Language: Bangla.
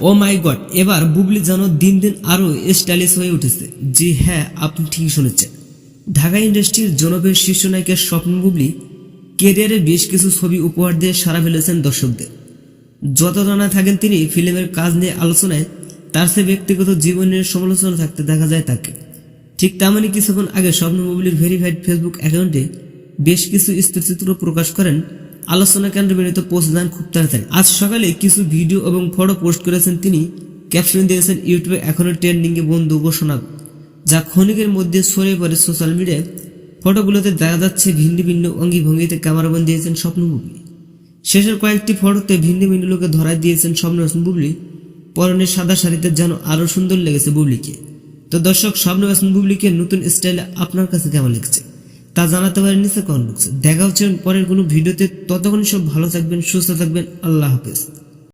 ও মাই গড, এবার বুবলি যেন দিন দিন আরও স্টাইলিশ হয়ে উঠেছে। জি হ্যাঁ আপনি ঠিক শুনেছেন। ঢাকা ইন্ডাস্ট্রির জনপ্রিয় শীর্ষ নায়িকার স্বপ্ন বুবলি কেরিয়ারে বেশ কিছু ছবি উপহার দিয়ে সারা ফেলেছেন দর্শকদের। যত জানা থাকেন তিনি ফিল্মের কাজ নিয়ে আলোচনায়, তার সে ব্যক্তিগত জীবনের সমালোচনা থাকতে দেখা যায় তাকে। ঠিক তেমনই কিছুক্ষণ আগে স্বপ্ন বুবলির ভেরিফাইড ফেসবুক অ্যাকাউন্টে বেশ কিছু স্থিরচিত্র প্রকাশ করেন আলোচনা কেন্দ্র বিনীত পোস্ট দেন খুব তাড়াতাড়ি। আজ সকালে কিছু ভিডিও এবং ফটো পোস্ট করেছেন তিনি। ক্যাপশন দিয়েছেন ইউটিউবে এখনও ট্রেন্ডিংয়ে বন্ধু ঘোষণা। যা ক্ষণিকের মধ্যে সরে পড়ে সোশ্যাল মিডিয়ায় ফটোগুলোতে দেখা যাচ্ছে ভিন্ন ভিন্ন অঙ্গি ভঙ্গিতে ক্যামেরাবন্দি দিয়েছেন স্বপ্ন বুবলি। শেষের কয়েকটি ফটোতে ভিন্ন ভিন্ন লোকে ধরা দিয়েছেন স্বপ্ন হাসান বুবলি। পরনের সাদা শাড়িতে যেন আরও সুন্দর লেগেছে বুবলিকে। তো দর্শক স্বপ্ন হাসান বুবলিকে নতুন স্টাইলে আপনার কাছে কেমন লাগছে? তা জানাতে পারেন নিচে কমেন্ট বক্সে। দেখা হচ্ছে পরের কোনো ভিডিওতে। ততক্ষণ সব ভালো থাকবেন, সুস্থ থাকবেন। আল্লাহ হাফেজ।